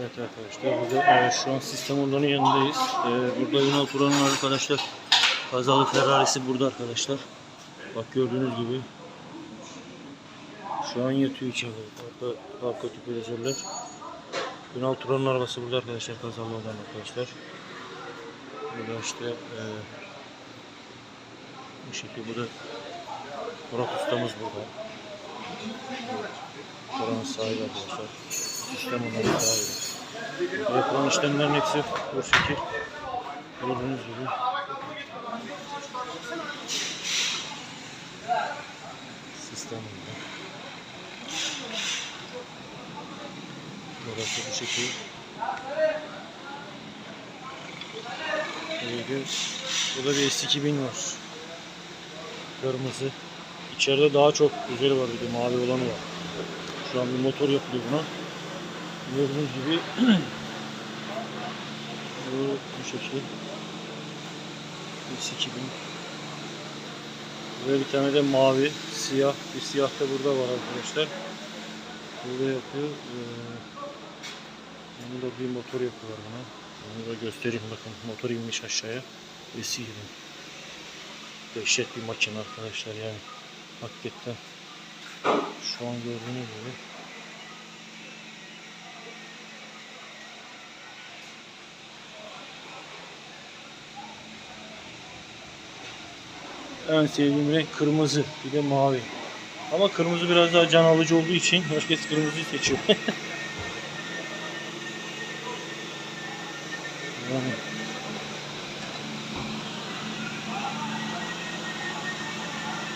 Evet arkadaşlar burada e, şu an sistem onların yanındayız. E, burada Ünal Turan'ın arkadaşlar kazalı Ferrari'si burada arkadaşlar. Bak gördüğünüz gibi şu an yatıyor içeride. Arka, arka tüpülezörler. Ünal Turan'ın arabası burada arkadaşlar kazalı olan arkadaşlar. Burada işte e, bu şekilde burada Murat ustamız burada. Buranın sahibi arkadaşlar. Sistem onların sahibi. Yapılan işlemlerin hepsi bu şekil. Gördüğünüz gibi. Sistem burada. Burası bu şekil. Böyle Burada bir S2000 var. Kırmızı. İçeride daha çok güzeli var bir de mavi olanı var. Şu an bir motor yapılıyor buna. Gördüğünüz gibi bu, bu şekil. S2000. Ve bir tane de mavi, siyah. Bir siyah da burada var arkadaşlar. Burada yapıyor. Ee, bunu da bir motor yapıyorlar buna. Onu da göstereyim bakın. Motor inmiş aşağıya. S2000. Dehşet bir makine arkadaşlar yani. Hakikaten. Şu an gördüğünüz gibi. en sevdiğim renk kırmızı. Bir de mavi. Ama kırmızı biraz daha can alıcı olduğu için herkes kırmızıyı seçiyor. yani.